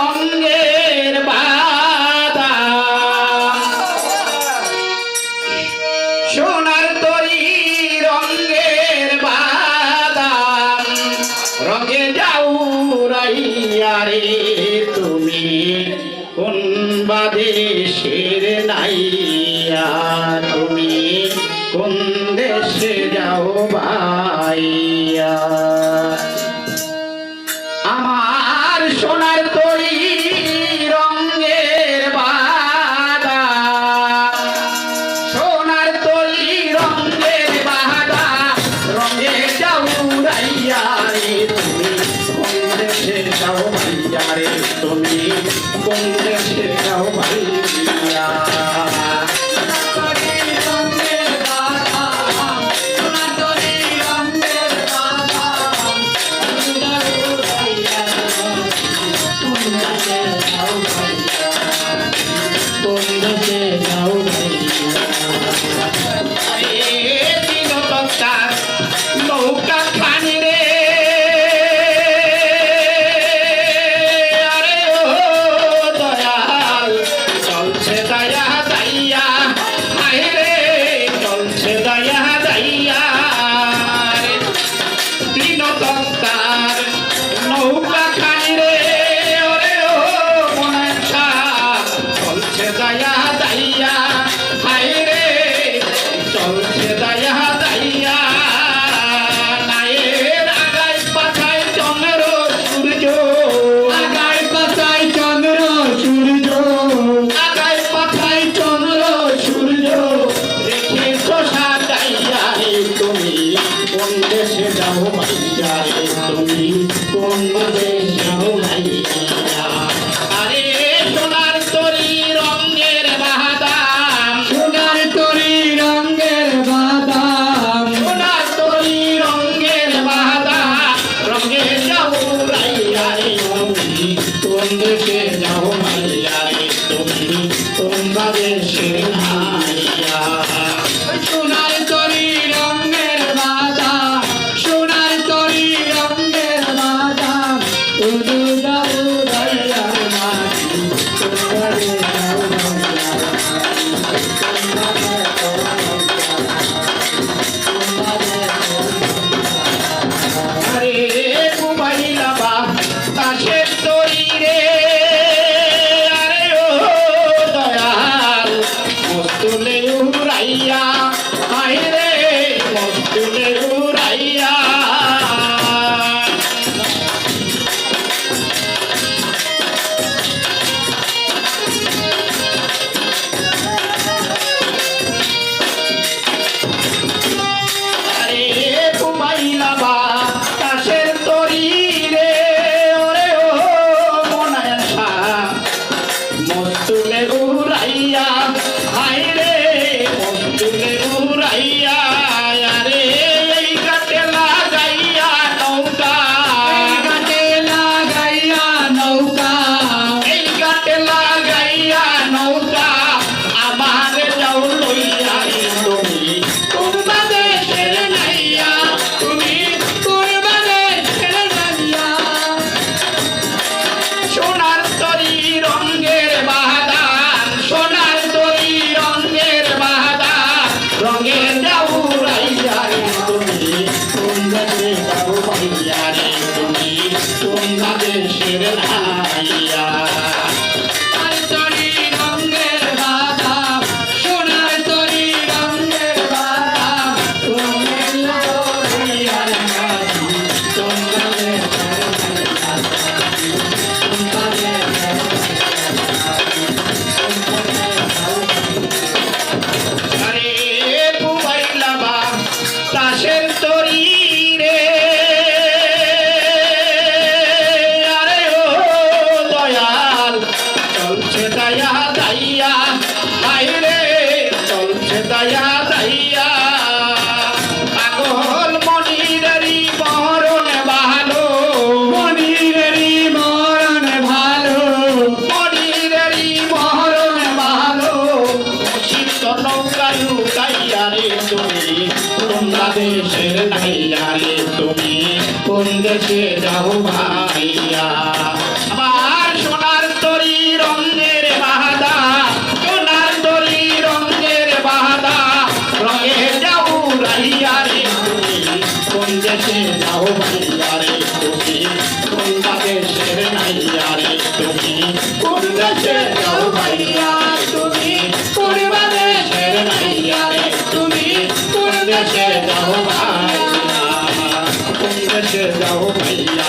অঙ্গের বাধা সোনার তরি রঙ্গের বাধা রঙে যাও রাইয়ারে তুমি কোন বাদেশের নাইয়া? তুমি কোন দেশে যাও ভাইয়া? দেশে যাও ভাইয়া রে তুমি কোন দেশে যাও ভাইয়া আরে সোনার তরি রঙের বাদাম। সোনার তরি রঙের বাদাম। সোনার তরি রঙের বাদাম। রঙে যাও ভাইয়া রে তুমি কোন দেশে যাও ভাইয়া রে তুমি কোন দেশে ভাইয়া I দাইয়া বাইরে চলছে দায়া দাইয়া। পাগল মনিরেরই মরণ ভালো। মনিরেরই মরণ ভালো। মনিরেরই মরণ ভালো। শীত নৌকায় উঠাইয়া রে তুমি তোমরা দেশের নাইয়া রে তুমি কোন দেশে যাও ভাইয়া? যাও ভাইয়া তুমি কোন দেশের মাইয়া রে তুমি কোন দেশে যাও ভাইয়া কোন